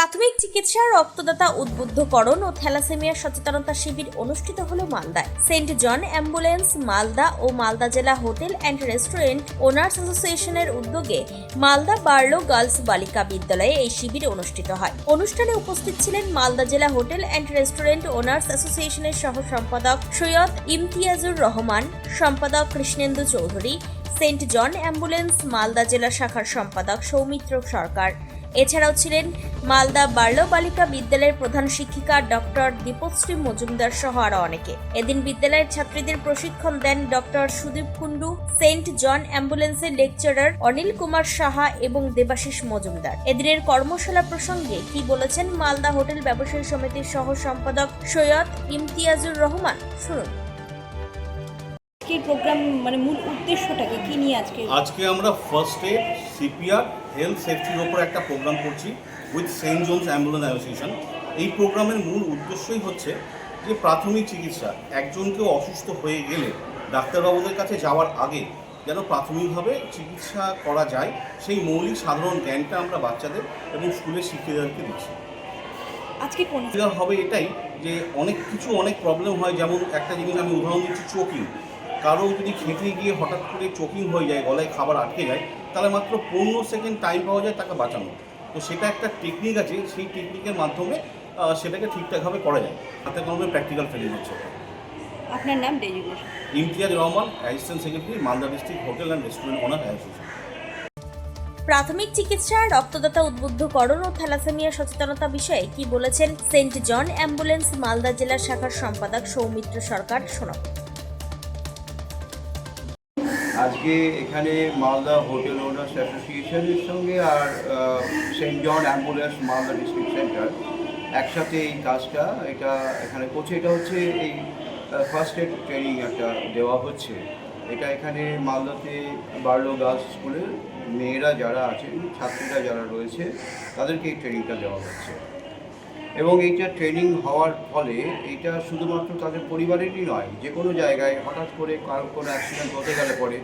প্রাথমিক চিকিৎসা, রক্তদাতা উদ্বুদ্ধকরণ ও থ্যালাসেমিয়া সচেতনতা শিবির অনুষ্ঠিত হল মালদায়। সেন্ট জন অ্যাম্বুলেন্স, মালদা ও মালদা জেলা হোটেল অ্যান্ড রেস্টুরেন্ট ওনার্স অ্যাসোসিয়েশনের উদ্যোগে মালদা বার্লো গার্লস বালিকা বিদ্যালয়ে এই শিবির অনুষ্ঠিত হয়। অনুষ্ঠানে উপস্থিত ছিলেন মালদা জেলা হোটেল অ্যান্ড রেস্টুরেন্ট ওনার্স অ্যাসোসিয়েশনের সহ সম্পাদক সৈয়দ ইমতিয়াজুর রহমান, সম্পাদক Krishnendu Chowdhury, Saint John ambulance, Malda জেলা শাখার সম্পাদক সৌমিত্র সরকার। এছাড়াও ছিলেন মালদা বার্লো বালিকা বিদ্যালয়ের প্রধান শিক্ষিকা ডক্টর দীপশ্রী মজুমদার সহ আরও অনেকে। এদিন বিদ্যালয়ের ছাত্রীদের প্রশিক্ষণ দেন doctor Sudip Kundu Saint John অ্যাম্বুলেন্সের লেকচারার অনিল কুমার সাহা এবং দেবাশিস মজুমদার। এদিনের কর্মশালা প্রসঙ্গে কি বলেছেন মালদা হোটেল ব্যবসায়ী সমিতির সহ সম্পাদক সৈয়দ ইমতিয়াজুর রহমান? শুনুন। আজকের প্রোগ্রাম মানে মূল উদ্দেশ্যটাকে কি নিয়ে আজকে? আজকে আমরা ফার্স্ট এড সিপিআর হেলথ সেফটির ওপর একটা প্রোগ্রাম করছি with Saint Johns ambulance association এই প্রোগ্রামের মূল উদ্দেশ্যই হচ্ছে যে প্রাথমিক চিকিৎসা একজন কেউ অসুস্থ হয়ে গেলে ডাক্তারবাবুদের কাছে যাওয়ার আগে যেন প্রাথমিকভাবে চিকিৎসা করা যায় সেই মৌলিক সাধারণ জ্ঞানটা আমরা বাচ্চাদের এবং স্কুলের শিক্ষিকাদেরকে দিচ্ছি। আজকে কোন? হবে এটাই যে অনেক কিছু অনেক প্রবলেম হয় যেমন একটা জিনিস আমি উদাহরণ দিচ্ছি চোকিং কারও যদি খেতে গিয়ে হঠাৎ করে চোকিং হয়ে যায় গলায় খাবার আটকে যায় তাহলে মাত্র পনেরো সেকেন্ড টাইম পাওয়া যায় তাকে বাঁচানো। তো সেটা একটা টেকনিক আছে সেই টেকনিকের মাধ্যমে আহ, সেটাকে ঠিকঠাকভাবে করা যায়। হাতে কলমে প্র্যাকটিক্যাল ট্রেনিং হচ্ছে আপনার নাম Imtiaz Rahman assistant secretary Malda district hotel and restaurant owner association প্রাথমিক চিকিৎসা রক্তদাতা উদ্বুদ্ধকরণ ও থ্যালাসেমিয়া সচেতনতা বিষয়ে কি বলেছেন সেন্ট জন অ্যাম্বুলেন্স মালদা জেলা শাখার সম্পাদক সৌমিত্র সরকার শোনাব। আজকে এখানে মালদা হোটেল ওনার্স অ্যাসোসিয়েশনের সঙ্গে আর Saint John ambulance Malda district centre একসাথে এই কাজটা, এটা এখানে করছে। এটা হচ্ছে এই ফার্স্ট এড ট্রেনিং একটা দেওয়া হচ্ছে। এটা এখানে মালদাতে বার্লো গার্লস স্কুলের মেয়েরা যারা আছেন, ছাত্রীরা যারা রয়েছে, তাদেরকে এই ট্রেনিংটা দেওয়া হচ্ছে। এবং এইটা ট্রেনিং হওয়ার ফলে এইটা শুধুমাত্র তাদের পরিবারেরই নয় যে কোনো জায়গায় হঠাৎ করে কারও কোনো অ্যাক্সিডেন্ট হতে গেলে পরে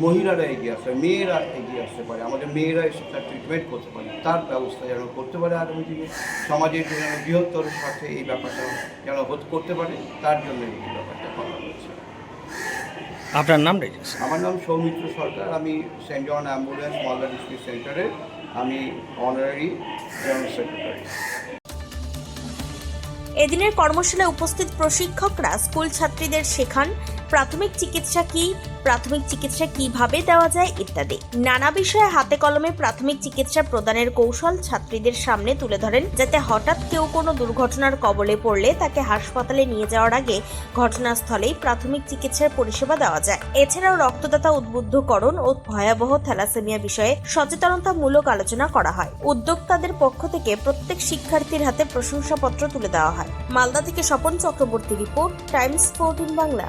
মহিলারা এগিয়ে আসতে পারে মেয়েরা এগিয়ে আসতে পারে আমাদের মেয়েরা এসে তার ট্রিটমেন্ট করতে পারে তার ব্যবস্থা যেন করতে পারে আগামী দিনে সমাজের যেন বৃহত্তর সাথে এই ব্যাপারটা যেন হতে করতে পারে তার জন্য এই ব্যাপারটা করা হয়েছে। আপনার নাম আমার নাম সৌমিত্র সরকার আমি Saint John ambulance Malda district সেন্টারের আমি অনারারি জেনারেল সেক্রেটারি এদিনের কর্মশালায় উপস্থিত প্রশিক্ষকরা স্কুল ছাত্রীদের শেখান প্রাথমিক চিকিৎসা কি প্রাথমিক চিকিৎসা কীভাবে দেওয়া যায় ইত্যাদি। নানা বিষয়ে হাতে কলমে প্রাথমিক চিকিৎসা প্রদানের কৌশল ছাত্রীদের সামনে তুলে ধরেন, যাতে হঠাৎ কেউ কোনো দুর্ঘটনার কবলে পড়লে তাকে হাসপাতালে নিয়ে যাওয়ার আগে ঘটনাস্থলেই প্রাথমিক চিকিৎসার পরিষেবা দেওয়া যায়। এছাড়াও রক্তদাতা উদ্বুদ্ধকরণ ও ভয়াবহ থ্যালাসেমিয়া বিষয়ে সচেতনতামূলক আলোচনা করা হয়। উদ্যোক্তাদের পক্ষ থেকে প্রত্যেক শিক্ষার্থীর হাতে প্রশংসাপত্র তুলে দেওয়া হয়। মালদা থেকে Swapan Chakraborty report, Times fourteen Bangla.